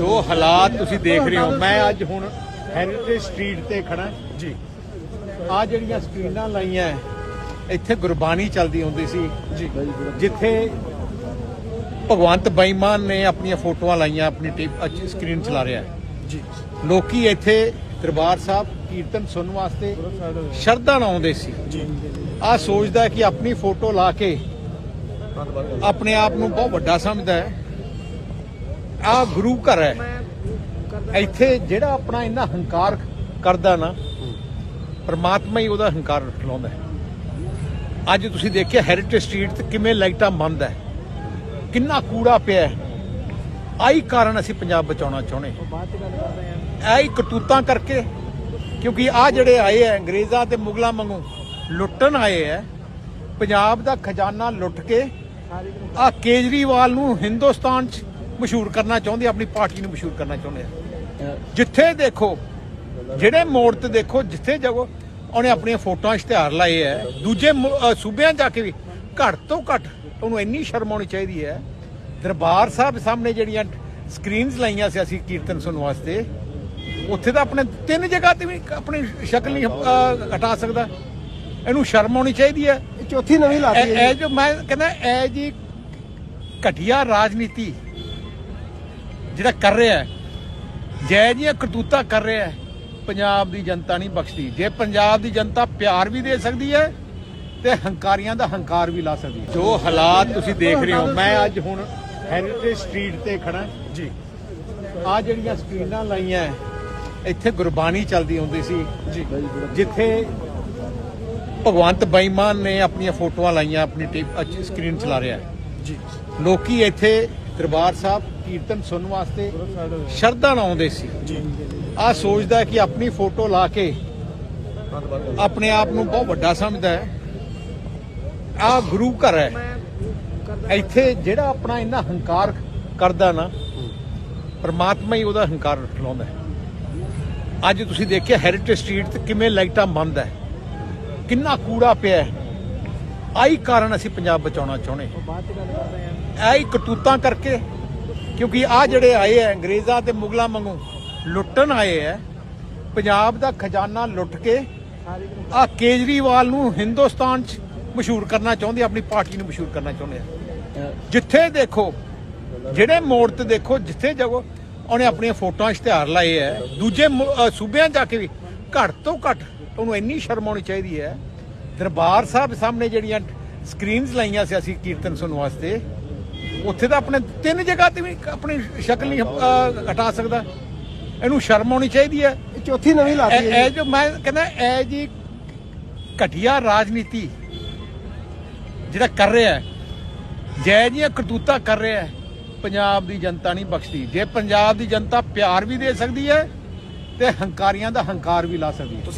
ਜੋ ਹਾਲਾਤ ਤੁਸੀਂ ਦੇਖ ਰਹੇ ਹੋ ਮੈਂ ਅੱਜ ਹੁਣ ਹੈਰੀਟੇਜ ਸਟਰੀਟ ਤੇ ਖੜਾ ਜੀ। ਆ ਜਿਹੜੀਆਂ ਸਕਰੀਨਾਂ ਲਾਈਆਂ ਇੱਥੇ ਗੁਰਬਾਣੀ ਚੱਲਦੀ ਹੁੰਦੀ ਸੀ। ਜੀ। ਜਿੱਥੇ ਭਗਵੰਤ ਬਾਈਮਾਨ ਨੇ ਆਪਣੀਆਂ ਫੋਟੋਆਂ ਲਾਈਆਂ ਆਪਣੀ ਟੀਪ ਸਕਰੀਨ ਚਲਾ ਰਿਹਾ ਹੈ। ਜੀ। ਲੋਕੀ ਇੱਥੇ ਦਰਬਾਰ ਸਾਹਿਬ ਕੀਰਤਨ ਸੁਣਨ ਵਾਸਤੇ ਸ਼ਰਧਾ ਨਾਲ ਆਉਂਦੇ ਸੀ। ਜੀ। ਆ ਸੋਚਦਾ ਕਿ ਆਪਣੀ ਫੋਟੋ ਲਾ ਕੇ ਆਪਣੇ ਆਪ ਨੂੰ ਬਹੁਤ ਵੱਡਾ ਸਮਝਦਾ ਹੈ। ਆ ਗੁਰੂ ਘਰ ਹੈ। ਇੱਥੇ ਜਿਹੜਾ ਆਪਣਾ ਇੰਨਾ ਹੰਕਾਰ ਕਰਦਾ ਨਾ ਪਰਮਾਤਮਾ ਹੀ ਉਹਦਾ ਹੰਕਾਰ ਲਾਉਂਦਾ ਹੈ। ਅੱਜ ਤੁਸੀਂ ਦੇਖਿਆ ਹੈਰੀਟੇਜ ਸਟਰੀਟ ਤੇ ਕਿਵੇਂ ਲਾਈਟਾਂ ਬੰਦ ਹੈ। ਕਿੰਨਾ ਕੂੜਾ ਪਿਆ ਹੈ। ਆਹੀ ਕਾਰਨ ਅਸੀਂ ਪੰਜਾਬ ਬਚਾਉਣਾ ਚਾਹੁੰਦੇ ਹੀ। ਕਰਤੂਤਾਂ ਕਰਕੇ ਕਿਉਂਕਿ ਆ ਜਿਹੜੇ ਆਏ ਆ ਅੰਗਰੇਜ਼ਾਂ ਤੇ ਮੁਗਲਾਂ ਵਾਂਗੂ ਲੁੱਟਣ ਆਏ ਆ ਪੰਜਾਬ ਦਾ ਖਜ਼ਾਨਾ ਲੁੱਟ ਕੇ ਆ ਕੇਜਰੀਵਾਲ ਨੂੰ ਹਿੰਦੁਸਤਾਨ 'ਚ ਮਸ਼ਹੂਰ ਕਰਨਾ ਚਾਹੁੰਦੇ ਆ, ਆਪਣੀ ਪਾਰਟੀ ਨੂੰ ਮਸ਼ਹੂਰ ਕਰਨਾ ਚਾਹੁੰਦੇ ਆ। ਜਿੱਥੇ ਦੇਖੋ ਜਿਹੜੇ ਮੋੜ ਤੇ ਦੇਖੋ ਜਿੱਥੇ ਜਾਓ ਉਹਨੇ ਆਪਣੀਆਂ ਫੋਟੋਆਂ ਇਸ਼ਤਿਹਾਰ ਲਾਏ ਆ। ਦੂਜੇ ਸੂਬਿਆਂ ਜਾ ਕੇ ਵੀ ਘੱਟ ਤੋਂ ਘੱਟ ਉਹਨੂੰ ਇੰਨੀ ਸ਼ਰਮ ਆਉਣੀ ਚਾਹੀਦੀ ਹੈ। ਦਰਬਾਰ ਸਾਹਿਬ ਸਾਹਮਣੇ ਜਿਹੜੀਆਂ ਸਕਰੀਨਸ ਲਾਈਆਂ ਸੀ ਅਸੀਂ ਕੀਰਤਨ ਸੁਣਨ ਵਾਸਤੇ ਉੱਥੇ ਤਾਂ ਆਪਣੇ ਤਿੰਨ ਜਗ੍ਹਾ ਤੇ ਵੀ ਆਪਣੀ ਸ਼ਕਲ ਨਹੀਂ ਹਟਾ ਸਕਦਾ। ਇਹਨੂੰ ਸ਼ਰਮ ਆਉਣੀ ਚਾਹੀਦੀ ਹੈ। ਚੌਥੀ ਨਵੀਂ ਲਾਤੀ ਹੈ ਇਹ ਜੋ ਮੈਂ ਕਹਿੰਦਾ ਇਹ ਜੀ ਘਟੀਆ ਰਾਜਨੀਤੀ ਜਿਹੜਾ ਕਰ ਰਿਹਾ ਹੈ ਜੈ ਜੀਆਂ ਕਰਤੂਤਾਂ ਕਰ ਰਿਹਾ ਹੈ ਪੰਜਾਬ ਦੀ ਜਨਤਾ ਨਹੀਂ ਬਖਸ਼ਦੀ। ਜੇ ਪੰਜਾਬ ਦੀ ਜਨਤਾ ਪਿਆਰ ਵੀ ਦੇ ਸਕਦੀ ਹੈ ਤੇ ਹੰਕਾਰੀਆਂ ਦਾ ਹੰਕਾਰ ਵੀ ਲਾ ਸਕਦੀ ਹੈ। ਜੋ ਹਾਲਾਤ ਤੁਸੀਂ ਦੇਖ ਰਹੇ ਹੋ ਮੈਂ ਅੱਜ ਹੁਣ ਹੈਰੀਟੇਜ ਸਟਰੀਟ ਤੇ ਖੜਾ ਜੀ। ਆ ਜਿਹੜੀਆਂ ਸਕਰੀਨਾਂ ਲਾਈਆਂ ਇੱਥੇ ਗੁਰਬਾਣੀ ਚੱਲਦੀ ਹੁੰਦੀ ਸੀ। ਜੀ। ਜਿੱਥੇ ਭਗਵੰਤ ਬਾਈਮਾਨ ਨੇ ਆਪਣੀਆਂ ਫੋਟੋਆਂ ਲਾਈਆਂ ਆਪਣੀ ਸਕਰੀਨ ਚਲਾ ਰਿਹਾ ਹੈ। ਜੀ। ਲੋਕੀ ਇੱਥੇ ਦਰਬਾਰ ਸਾਹਿਬ ਕੀਰਤਨ ਸੁਣਨ ਵਾਸਤੇ ਸ਼ਰਧਾ ਨਾਲ ਆਉਂਦੇ ਸੀ। ਆ ਸੋਚਦਾ ਕਿ ਆਪਣੀ ਫੋਟੋ ਲਾ ਕੇ ਆਪਣੇ ਆਪ ਨੂੰ ਬਹੁਤ ਵੱਡਾ ਸਮਝਦਾ ਹੈ। ਆ ਗੁਰੂ ਘਰ ਹੈ। ਇੱਥੇ ਜਿਹੜਾ ਆਪਣਾ ਇੰਨਾ ਹੰਕਾਰ ਕਰਦਾ ਨਾ ਪਰਮਾਤਮਾ ਹੀ ਉਹਦਾ ਹੰਕਾਰ ਲਾਉਂਦਾ ਹੈ। ਅੱਜ ਤੁਸੀਂ ਦੇਖਿਆ ਹੈਰੀਟੇਜ ਸਟਰੀਟ ਤੇ ਕਿਵੇਂ ਲਾਈਟਾਂ ਬੰਦ ਹੈ। ਕਿੰਨਾ ਕੂੜਾ ਪਿਆ ਹੈ। ਆਹੀ ਕਾਰਨ ਅਸੀਂ ਪੰਜਾਬ ਬਚਾਉਣਾ ਚਾਹੁੰਦੇ ਹਾਂ। ਇਹ ਹੀ ਕਰਤੂਤਾਂ ਕਰਕੇ, ਕਿਉਂਕਿ ਆ ਜਿਹੜੇ ਆਏ ਆ, ਅੰਗਰੇਜ਼ਾਂ ਤੇ ਮੁਗਲਾਂ ਵਾਂਗੂ ਲੁੱਟਣ ਆਏ ਆ, ਪੰਜਾਬ ਦਾ ਖਜ਼ਾਨਾ ਲੁੱਟ ਕੇ ਆ ਕੇਜਰੀਵਾਲ ਨੂੰ ਹਿੰਦੁਸਤਾਨ 'ਚ ਮਸ਼ਹੂਰ ਕਰਨਾ ਚਾਹੁੰਦੇ ਆਪਣੀ ਪਾਰਟੀ ਨੂੰ ਮਸ਼ਹੂਰ ਕਰਨਾ ਚਾਹੁੰਦੇ ਆ। ਜਿੱਥੇ ਦੇਖੋ, ਜਿਹੜੇ ਮੋੜ ਤੇ ਦੇਖੋ, ਜਿੱਥੇ ਜਾਓ, ਉਹਨੇ ਆਪਣੀਆਂ ਫੋਟੋਆਂ ਇਸ਼ਤਿਹਾਰ ਲਾਏ ਆ। ਦੂਜੇ ਸੂਬਿਆਂ ਜਾ ਕੇ ਵੀ ਘੱਟ ਤੋਂ ਘੱਟ ਉਹਨੂੰ ਇੰਨੀ ਸ਼ਰਮ ਆਉਣੀ ਚਾਹੀਦੀ ਹੈ ਦਰਬਾਰ ਸਾਹਿਬ ਸਾਹਮਣੇ ਜਿਹੜੀਆਂ ਸਕਰੀਨਸ ਲਾਈਆਂ ਸੀ ਅਸੀਂ ਕੀਰਤਨ ਸੁਣਨ ਵਾਸਤੇ ਉੱਥੇ ਤਾਂ ਆਪਣੇ ਤਿੰਨ ਜਗ੍ਹਾ ਤੇ ਵੀ ਆਪਣੀ ਸ਼ਕਲ ਨਹੀਂ ਹਟਾ ਸਕਦਾ। ਇਹਨੂੰ ਸ਼ਰਮ ਆਉਣੀ ਚਾਹੀਦੀ ਹੈ। ਚੌਥੀ ਨਵੀਂ ਲਾਤੀ ਹੈ ਇਹ ਜੋ। ਮੈਂ ਕਹਿੰਦਾ ਇਹ ਜੀ ਘਟੀਆ ਰਾਜਨੀਤੀ ਜਿਹੜਾ ਕਰ ਰਿਹਾ ਹੈ ਜੈ ਜੀਆਂ ਕਰਤੂਤਾਂ ਕਰ ਰਿਹਾ ਹੈ ਪੰਜਾਬ ਦੀ ਜਨਤਾ ਨਹੀਂ ਬਖਸ਼ਦੀ। ਜੇ ਪੰਜਾਬ ਦੀ ਜਨਤਾ ਪਿਆਰ ਵੀ ਦੇ ਸਕਦੀ ਹੈ ਤੇ ਹੰਕਾਰੀਆਂ ਦਾ ਹੰਕਾਰ ਵੀ ਲਾ ਸਕਦੀ ਹੈ।